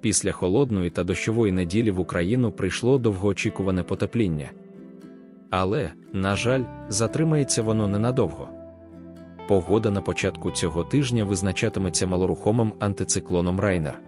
Після холодної та дощової неділі в Україну прийшло довгоочікуване потепління. Але, на жаль, затримається воно ненадовго. Погода на початку цього тижня визначатиметься малорухомим антициклоном Райнер.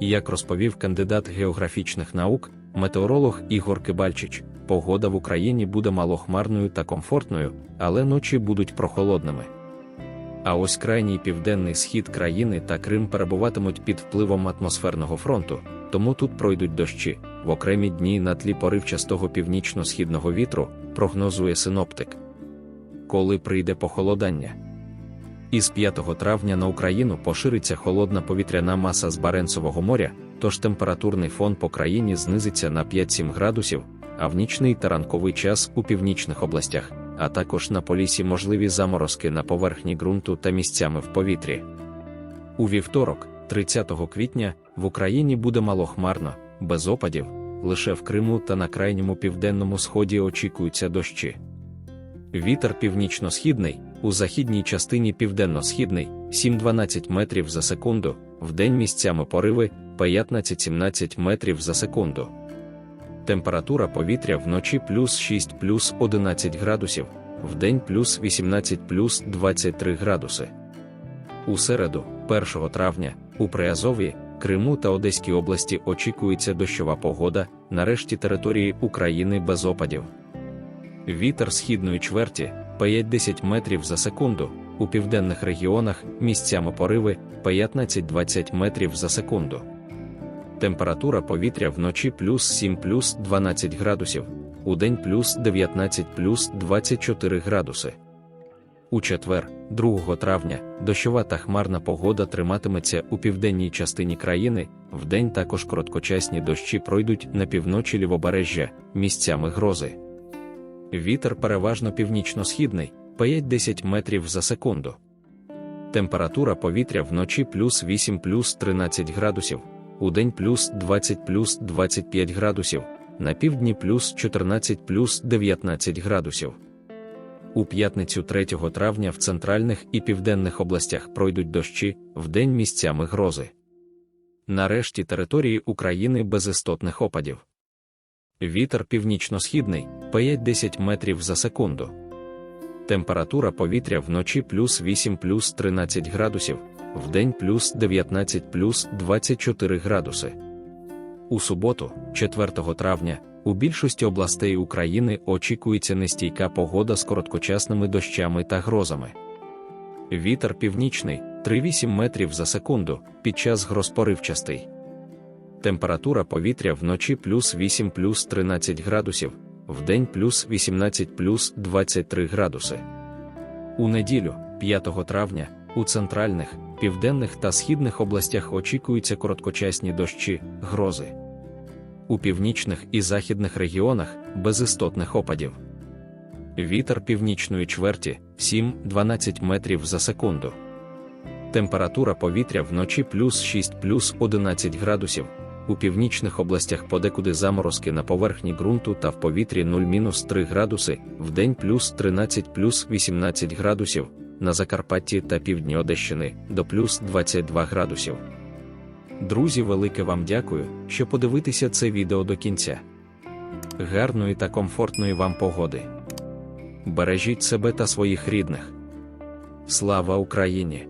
Як розповів кандидат географічних наук, метеоролог Ігор Кибальчич, погода в Україні буде малохмарною та комфортною, але ночі будуть прохолодними. А ось крайній південний схід країни та Крим перебуватимуть під впливом атмосферного фронту, тому тут пройдуть дощі в окремі дні на тлі поривчастого північно-східного вітру, прогнозує синоптик. Коли прийде похолодання. Із 5 травня на Україну пошириться холодна повітряна маса з Баренцевого моря, тож температурний фон по країні знизиться на 5-7 градусів, а в нічний та ранковий час у північних областях, а також на полісі можливі заморозки на поверхні ґрунту та місцями в повітрі. У вівторок, 30 квітня, в Україні буде малохмарно, без опадів, лише в Криму та на крайньому південному сході очікуються дощі. Вітер північно-східний, у західній частині південно-східний 7-12 метрів за секунду, вдень місцями пориви 15-17 метрів за секунду. Температура повітря вночі плюс 6 плюс 11 градусів, вдень плюс 18 плюс 23 градуси. У середу, 1 травня, у Приазов'ї, Криму та Одеській області очікується дощова погода, нарешті території України без опадів. Вітер східної чверті 5-10 метрів за секунду, у південних регіонах місцями пориви 15-20 метрів за секунду. Температура повітря вночі плюс 7 плюс 12 градусів, у день плюс 19 плюс 24 градуси. У четвер, 2 травня, дощова та хмарна погода триматиметься у південній частині країни, вдень також короткочасні дощі пройдуть на півночі лівобережжя, місцями грози. Вітер переважно північно-східний 5-10 метрів за секунду. Температура повітря вночі плюс 8 плюс 13 градусів, у плюс 20 плюс 25 градусів, на півдні плюс 14 плюс 19 градусів. У п'ятницю 3 травня в центральних і південних областях пройдуть дощі, вдень місцями грози. Нарешті території України без істотних опадів. Вітер північно-східний 5-10 метрів за секунду. Температура повітря вночі плюс 8 плюс 13 градусів, вдень плюс 19 плюс 24 градуси. У суботу, 4 травня, у більшості областей України очікується нестійка погода з короткочасними дощами та грозами. Вітер північний 3-8 метрів за секунду під час гроз поривчастий. Температура повітря вночі плюс 8 плюс 13 градусів, вдень плюс 18 плюс 23 градуси. У неділю, 5 травня, у центральних, південних та східних областях очікуються короткочасні дощі, грози. У північних і західних регіонах без істотних опадів. Вітер північної чверті 7-12 метрів за секунду. Температура повітря вночі плюс 6 плюс 11 градусів. У північних областях подекуди заморозки на поверхні ґрунту та в повітрі 0-3 градуси, вдень плюс 13 плюс 18 градусів, на Закарпатті та півдні Одещини до плюс 22 градусів. Друзі, велике вам дякую, що подивитися це відео до кінця. Гарної та комфортної вам погоди. Бережіть себе та своїх рідних. Слава Україні!